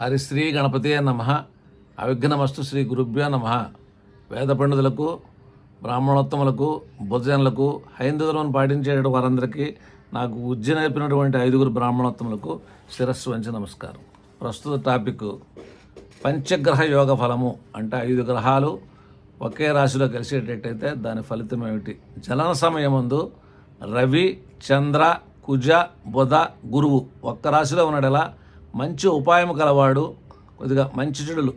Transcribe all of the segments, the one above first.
హరిశ్రీ గణపతే నమ. అవిఘ్నమస్తు శ్రీ గురుభ్యో నమ. వేద పండితులకు బ్రాహ్మణోత్తములకు భుజనులకు హైందవులను పాటించే వారందరికీ నాకు ఉజ్జ నేర్పినటువంటి ఐదుగురు బ్రాహ్మణోత్తములకు శిరస్సు వంచి నమస్కారం. ప్రస్తుత టాపిక్ పంచగ్రహ యోగ ఫలము అంటే ఐదు గ్రహాలు ఒకే రాశిలో కలిసేటట్టయితే దాని ఫలితం ఏమిటి? జలన సమయమందు రవి చంద్ర కుజ బుధ గురువు ఒక్క రాశిలో ఉన్నాడలా మంచి ఉపాయం కలవాడు కొద్దిగా మంచి చెడులు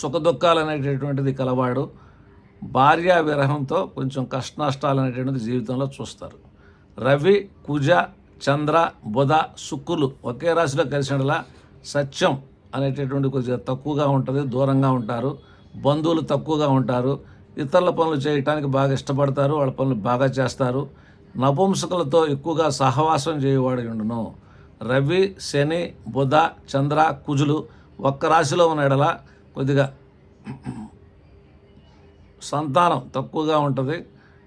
సుఖ దుఃఖాలు అనేటటువంటిది కలవాడు భార్యా విరహంతో కొంచెం కష్ట నష్టాలు అనేటువంటిది జీవితంలో చూస్తారు. రవి కుజ చంద్ర బుధ శుక్రులు ఒకే రాశిలో కలిసినలా సత్యం అనేటటువంటి కొద్దిగా తక్కువగా ఉంటుంది దూరంగా ఉంటారు బంధువులు తక్కువగా ఉంటారు ఇతరుల పనులు చేయటానికి బాగా ఇష్టపడతారు వాళ్ళ పనులు బాగా చేస్తారు. నపుంసకులతో ఎక్కువగా సహవాసం చేయవాడు ఉండును. రవి శని బుధ చంద్ర కుజులు ఒక్క రాశిలో ఉన్న ఎడల కొద్దిగా సంతానం తక్కువగా ఉంటుంది.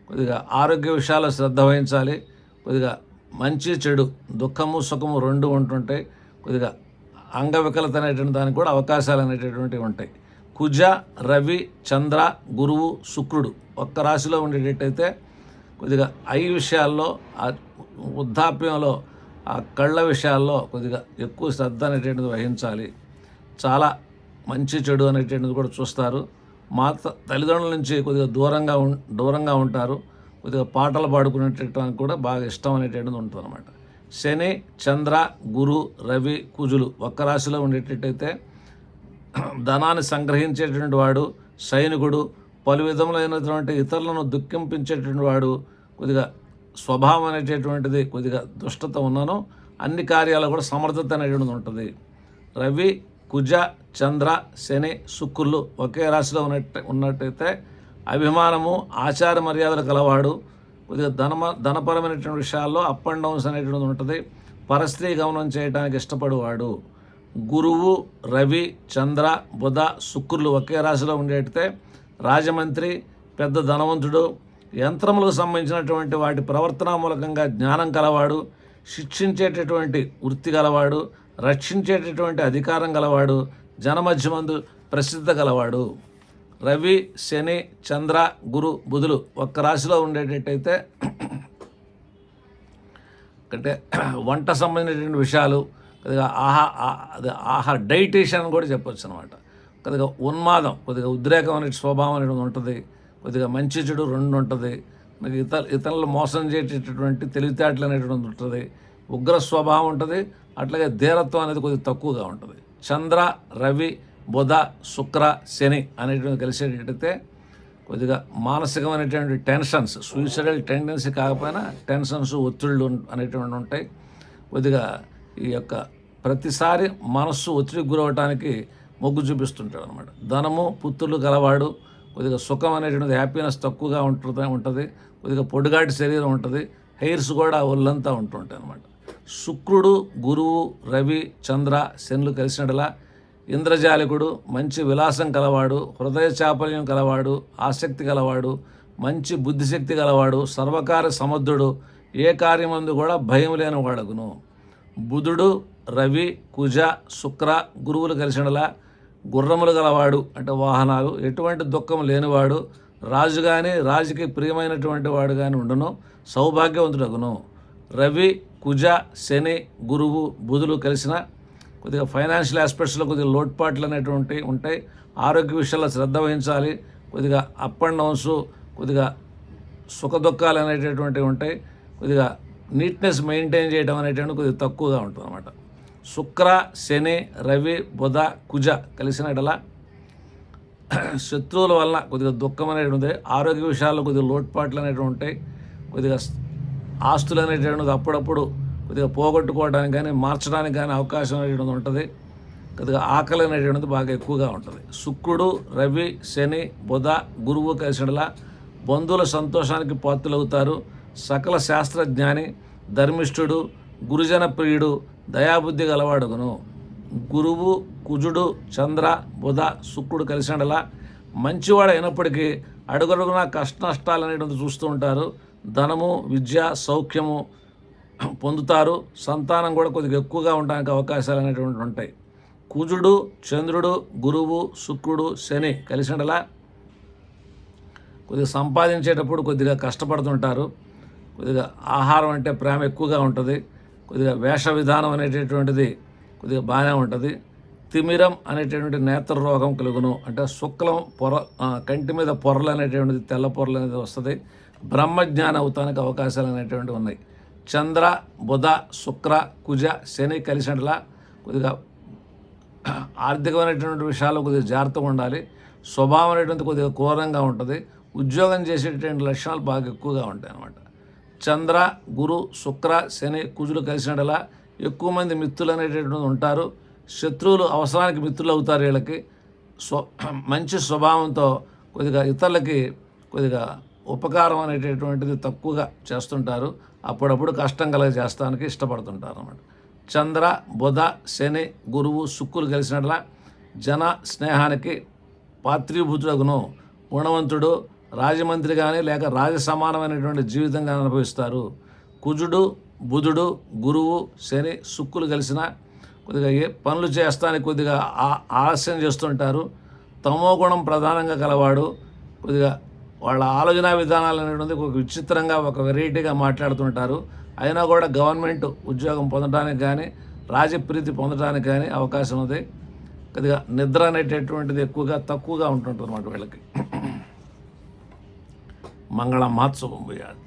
కొద్దిగా ఆరోగ్య విషయాల్లో శ్రద్ధ వహించాలి. కొద్దిగా మంచి చెడు దుఃఖము సుఖము రెండు ఉంటుంటాయి. కొద్దిగా అంగవికలత అనేటువంటి దానికి కూడా అవకాశాలు అనేటటువంటివి ఉంటాయి. కుజ రవి చంద్ర గురువు శుక్రుడు ఒక్క రాశిలో ఉండేటట్టయితే కొద్దిగా ఐ విషయాల్లో వృద్ధాప్యంలో ఆ కళ్ళ విషయాల్లో కొద్దిగా ఎక్కువ శ్రద్ధ అనేటువంటిది వహించాలి. చాలా మంచి చెడు అనేటువంటిది కూడా చూస్తారు. మా తల్లిదండ్రుల నుంచి కొద్దిగా దూరంగా ఉం దూరంగా ఉంటారు. కొద్దిగా పాటలు పాడుకునేటడానికి కూడా బాగా ఇష్టం అనేటువంటిది ఉంటుంది అనమాట శని చంద్ర గురు రవి కుజులు ఒక్క రాశిలో ఉండేటట్టయితే ధనాన్ని సంగ్రహించేటువంటి వాడు సైనికుడు పలు విధములైనటువంటి ఇతరులను దుఃఖింపించేటువంటి వాడు కొద్దిగా స్వభావం అనేటటువంటిది కొద్దిగా దుష్టత ఉన్నాను. అన్ని కార్యాలు కూడా సమర్థత అనేటువంటిది ఉంటుంది. రవి కుజ చంద్ర శని శుక్రులు ఒకే రాశిలో ఉన్నట్టు ఉన్నట్టయితే అభిమానము ఆచార మర్యాదలు కలవాడు. కొద్దిగా ధనమ ధనపరమైనటువంటి విషయాల్లో అప్ అండ్ డౌన్స్ అనేటువంటిది ఉంటుంది. పరస్త్రీ గమనం చేయడానికి ఇష్టపడేవాడు. గురువు రవి చంద్ర బుధ శుక్రులు ఒకే రాశిలో ఉండేటితే రాజమంత్రి పెద్ద ధనవంతుడు యంత్రములకు సంబంధించినటువంటి వాటి ప్రవర్తన మూలకంగా జ్ఞానం కలవాడు శిక్షించేటటువంటి వృత్తి గలవాడు రక్షించేటటువంటి అధికారం గలవాడు జనమధ్యమందు ప్రసిద్ధ గలవాడు. రవి శని చంద్ర గురు బుధులు ఒక్క రాశిలో ఉండేటట్టయితే అంటే వంట సంబంధించినటువంటి విషయాలు కొద్దిగా ఆహా అదే ఆహార డైటేషన్ కూడా చెప్పొచ్చు అనమాట కొద్దిగా ఉన్మాదం కొద్దిగా ఉద్రేకం అనే స్వభావం అనేది ఉంటుంది. కొద్దిగా మంచి చెడు రెండు ఉంటుంది. మనకి ఇతర ఇతరులు మోసం చేసేటటువంటి తెలివితేటలు అనేటువంటి ఉంటుంది. ఉగ్ర స్వభావం ఉంటుంది. అట్లాగే ధీరత్వం అనేది కొద్దిగా తక్కువగా ఉంటుంది. చంద్ర రవి బుధ శుక్ర శని అనేటువంటి కలిసేటట్టయితే కొద్దిగా మానసికమైనటువంటి టెన్షన్స్ సూసైడల్ టెండెన్సీ కాకపోయినా టెన్షన్స్ ఒత్తిళ్ళు అనేటువంటి ఉంటాయి. కొద్దిగా ఈ యొక్క ప్రతిసారి మనస్సు ఒత్తిడికి గురవటానికి మొగ్గు చూపిస్తుంటాడు అనమాట ధనము పుత్రులు గలవాడు కొద్దిగా సుఖం అనేటువంటిది హ్యాపీనెస్ తక్కువగా ఉంటుంది ఉంటుంది కొద్దిగా పొడిగాటి శరీరం ఉంటుంది హెయిర్స్ కూడా ఒళ్ళంతా ఉంటుంటాయి అనమాట శుక్రుడు గురువు రవి చంద్ర శనులు కలిసినట్లా ఇంద్రజాలికుడు మంచి విలాసం కలవాడు హృదయ చాపల్యం కలవాడు ఆసక్తి గలవాడు మంచి బుద్ధిశక్తి గలవాడు సర్వకార్య సమర్థుడు ఏ కార్యమందు కూడా భయం లేని వాడగును. బుధుడు రవి కుజ శుక్ర గురువులు కలిసినలా గుర్రములు గలవాడు అంటే వాహనాలు ఎటువంటి దుఃఖం లేనివాడు రాజు కానీ రాజుకి ప్రియమైనటువంటి వాడు కానీ ఉండను సౌభాగ్యవంతుడగును. రవి కుజ శని గురువు బుధులు కలిసిన కొద్దిగా ఫైనాన్షియల్ ఆస్పెక్ట్స్లో కొద్దిగా లోటుపాట్లు అనేటువంటి ఉంటాయి. ఆరోగ్య విషయాల్లో శ్రద్ధ వహించాలి. కొద్దిగా అప్ అండ్ డౌన్స్ కొద్దిగా సుఖ దుఃఖాలు అనేటటువంటివి ఉంటాయి. కొద్దిగా నీట్నెస్ మెయింటైన్ చేయడం అనేటువంటి కొద్దిగా తక్కువగా ఉంటుంది అన్నమాట శుక్ర శని రవి బుధ కుజ కలిసిన ఎడల శత్రువుల వలన కొద్దిగా దుఃఖం అనేది ఉంది ఆరోగ్య విషయాల్లో కొద్దిగా లోటుపాట్లు అనేటువంటి ఉంటాయి. కొద్దిగా ఆస్తులు అనేటువంటిది అప్పుడప్పుడు కొద్దిగా పోగొట్టుకోవడానికి కానీ మార్చడానికి కానీ అవకాశం అనేటువంటిది ఉంటుంది. కొద్దిగా ఆకలి అనేటువంటిది బాగా ఎక్కువగా ఉంటుంది. శుక్రుడు రవి శని బుధ గురువు కలిసినలా బంధువుల సంతోషానికి పాత్రలవుతారు. సకల శాస్త్రజ్ఞాని ధర్మిష్ఠుడు గురుజన ప్రియుడు దయాబుద్ధి గలవాడుగును. గురువు కుజుడు చంద్ర బుధ శుక్రుడు కలిసినలా మంచివాడు అయినప్పటికీ అడుగడుగున కష్ట నష్టాలు అనేటువంటి చూస్తూ ఉంటారు. ధనము విద్య సౌఖ్యము పొందుతారు. సంతానం కూడా కొద్దిగా ఎక్కువగా ఉండడానికి అవకాశాలు అనేటువంటి ఉంటాయి. కుజుడు చంద్రుడు గురువు శుక్రుడు శని కలిసినలా కొద్దిగా సంపాదించేటప్పుడు కొద్దిగా కష్టపడుతుంటారు. కొద్దిగా ఆహారం అంటే ప్రేమ ఎక్కువగా ఉంటుంది. కొద్దిగా వేష విధానం అనేటటువంటిది కొద్దిగా బాగానే ఉంటుంది. తిమిరం అనేటటువంటి నేత్ర రోగం కలుగును. అంటే శుక్లం పొర కంటి మీద పొరలు అనేటువంటిది తెల్ల పొరలు అనేది వస్తుంది. బ్రహ్మజ్ఞానం అవుతానికి అవకాశాలు అనేటువంటివి ఉన్నాయి. చంద్ర బుధ శుక్ర కుజ శని కలిసినట్లా కొద్దిగా ఆర్థికమైనటువంటి విషయాలు కొద్దిగా జాగ్రత్తగా ఉండాలి. స్వభావం అనేటువంటి కొద్దిగా క్రూరంగా ఉంటుంది. ఉద్యోగం చేసేటువంటి లక్షణాలు బాగా ఎక్కువగా ఉంటాయి అన్నమాట చంద్ర గురు శుక్ర శని కుజులు కలిసినట్లా ఎక్కువ మంది మిత్రులు అనేటటువంటి ఉంటారు. శత్రువులు అవసరానికి మిత్రులు అవుతారు వీళ్ళకి. స్వ మంచి స్వభావంతో కొద్దిగా ఇతరులకి కొద్దిగా ఉపకారం అనేటటువంటిది తక్కువగా చేస్తుంటారు. అప్పుడప్పుడు కష్టం కలగ చేస్తానికి ఇష్టపడుతుంటారు అన్నమాట. చంద్ర బుధ శని గురువు శుక్కులు కలిసినట్ల జన స్నేహానికి పాత్రీభూతుడగును గుణవంతుడు రాజమంత్రి కానీ లేక రాజ సమానమైనటువంటి జీవితంగా అనుభవిస్తారు. కుజుడు బుధుడు గురువు శని శుక్కులు కలిసిన కొద్దిగా ఏ పనులు చేస్తానికి కొద్దిగా ఆలస్యం చేస్తుంటారు. తమో గుణం ప్రధానంగా కలవాడు. కొద్దిగా వాళ్ళ ఆలోచన విధానాలు అనేటువంటి ఒక విచిత్రంగా ఒక వెరైటీగా మాట్లాడుతుంటారు. అయినా కూడా గవర్నమెంట్ ఉద్యోగం పొందడానికి కానీ రాజప్రీతి పొందడానికి కానీ అవకాశం ఉంది. కొద్దిగా నిద్ర అనేటటువంటిది ఎక్కువగా తక్కువగా ఉంటుంటుంది అన్నమాట వీళ్ళకి. மங்களம் மாற்றவும் முடியாது.